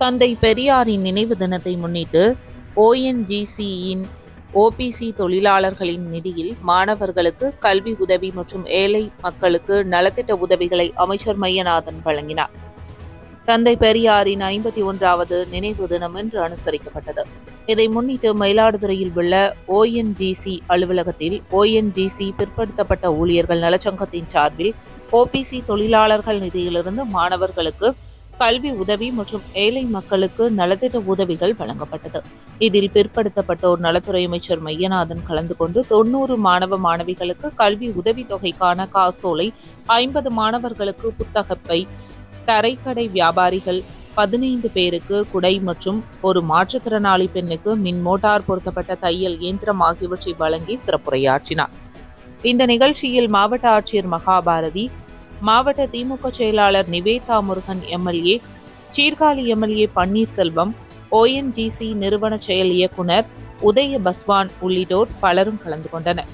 தந்தை பெரியாரின் நினைவு தினத்தை முன்னிட்டு ஓஎன்ஜிசியின் ஓபிசி தொழிலாளர்களின் நிதியில் மாணவர்களுக்கு கல்வி உதவி மற்றும் ஏழை மக்களுக்கு நலத்திட்ட உதவிகளை அமைச்சர் மையநாதன் வழங்கினார். தந்தை பெரியாரின் ஐம்பத்தி ஒன்றாவது நினைவு தினம் என்று அனுசரிக்கப்பட்டது. இதை முன்னிட்டு மயிலாடுதுறையில் உள்ள ஓஎன்ஜிசி அலுவலகத்தில் ஓஎன்ஜிசி பிற்படுத்தப்பட்ட ஊழியர்கள் நலச்சங்கத்தின் சார்பில் ஓபிசி தொழிலாளர்கள் நிதியிலிருந்து மாணவர்களுக்கு கல்வி உதவி மற்றும் ஏழை மக்களுக்கு நலத்திட்ட உதவிகள் வழங்கப்பட்டது. இதில் பிற்படுத்தப்பட்டோர் நலத்துறை அமைச்சர் மையநாதன் கலந்து கொண்டு தொண்ணூறு மாணவ மாணவிகளுக்கு கல்வி உதவித்தொகைக்கான காசோலை ஐம்பது மாணவர்களுக்கு புத்தகப்பை தரைக்கடை வியாபாரிகள் பதினைந்து பேருக்கு குடை மற்றும் ஒரு மாற்றுத்திறனாளி பெண்ணுக்கு மின் மோட்டார் பொருத்தப்பட்ட தையல் இயந்திரம் ஆகியவற்றை வழங்கி சிறப்புரையாற்றினார். இந்த நிகழ்ச்சியில் மாவட்ட ஆட்சியர் மகாபாரதி மாவட்ட திமுக செயலாளர் Nivetha Murugan MLA Sirkazhi MLA Panneerselvam ONGC நிறுவன செயல் இயக்குனர் உதய பஸ்வான் உள்ளிட்டோர் பலரும் கலந்து கொண்டனர்.